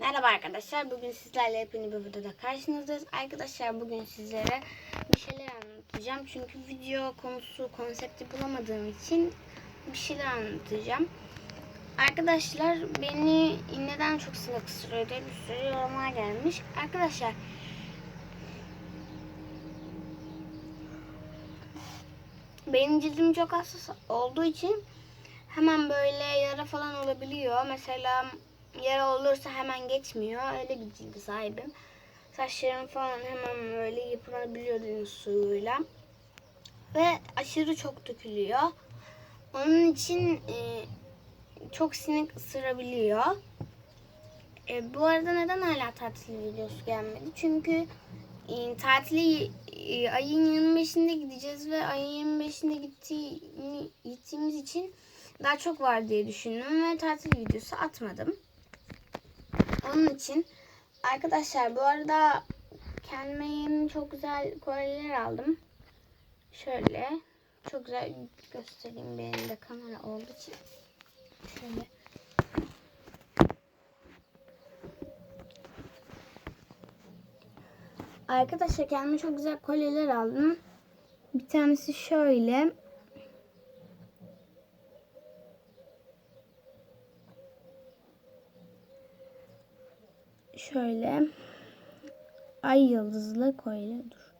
Merhaba arkadaşlar. Bugün sizlerle yepyeni bir videoda karşınızdayız. Arkadaşlar bugün sizlere bir şeyler anlatacağım. Çünkü video konusu, konsepti bulamadığım için bir şeyler anlatacağım. Arkadaşlar beni neden çok sinek ısırıyor bir sürü yorumlar gelmiş. Arkadaşlar benim cildim çok hassas olduğu için hemen böyle yara falan olabiliyor. Mesela yara olursa hemen geçmiyor. Öyle bir cilde sahibim. Saçlarım falan hemen böyle yıpranabiliyor deniz suyuyla. Ve aşırı çok dökülüyor. Onun için e, çok sinek ısırabiliyor. E, bu arada neden hala tatil videosu gelmedi? Çünkü e, tatile e, ayın 25'inde gideceğiz ve ayın 25'inde gittiğimi, gittiğimiz için daha çok var diye düşündüm ve tatil videosu atmadım. Onun için arkadaşlar bu arada kendime yeni çok güzel kolyeler aldım. Şöyle çok güzel göstereyim benim de kamera olduğu için. Şöyle. Arkadaşlar kendime çok güzel kolyeler aldım. Bir tanesi şöyle. Şöyle. Ay yıldızlı kolye. Dur.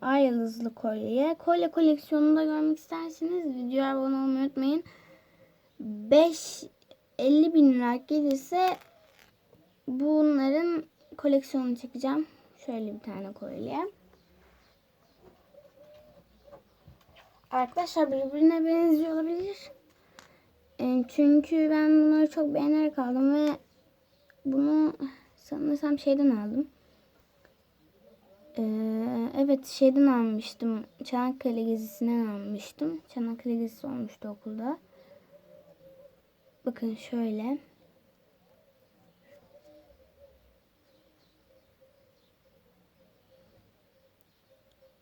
Ay yıldızlı. Kolye koleksiyonunu da görmek isterseniz videoya abone olmayı unutmayın. 5 50 bin like gelirse bunların koleksiyonunu çekeceğim. Şöyle bir tane kolye. Arkadaşlar birbirine benziyor olabilir. E, Çünkü ben bunları çok beğenerek aldım ve bunu sanırsam şeyden aldım. Ee, evet şeyden almıştım. Çanakkale gezisinden almıştım. Çanakkale gezisi olmuştu okulda. Bakın şöyle.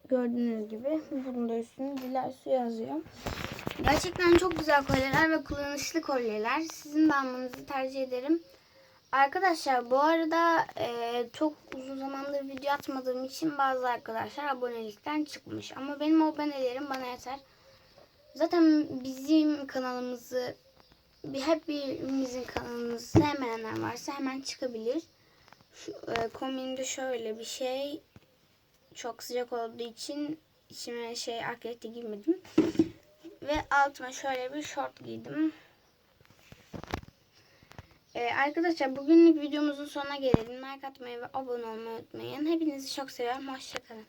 Gördüğünüz gibi bunun da üstünde Diler Su yazıyor. Gerçekten çok güzel kolyeler ve kullanışlı kolyeler. Sizin de almanızı tercih ederim. Arkadaşlar bu arada e, çok uzun zamandır video atmadığım için bazı arkadaşlar abonelikten çıkmış. Ama benim abonelerim bana yeter. Zaten bizim kanalımızı bir hep birimizin kanalımızı sevmeyenler varsa hemen çıkabilir. Şu, e, kombinde şöyle bir şey çok sıcak olduğu için içime şey akreti giymedim. Ve altıma şöyle bir şort giydim. Ee, arkadaşlar bugünlük videomuzun sonuna gelelim. Like atmayı ve abone olmayı unutmayın. Hepinizi çok seviyorum. Hoşçakalın.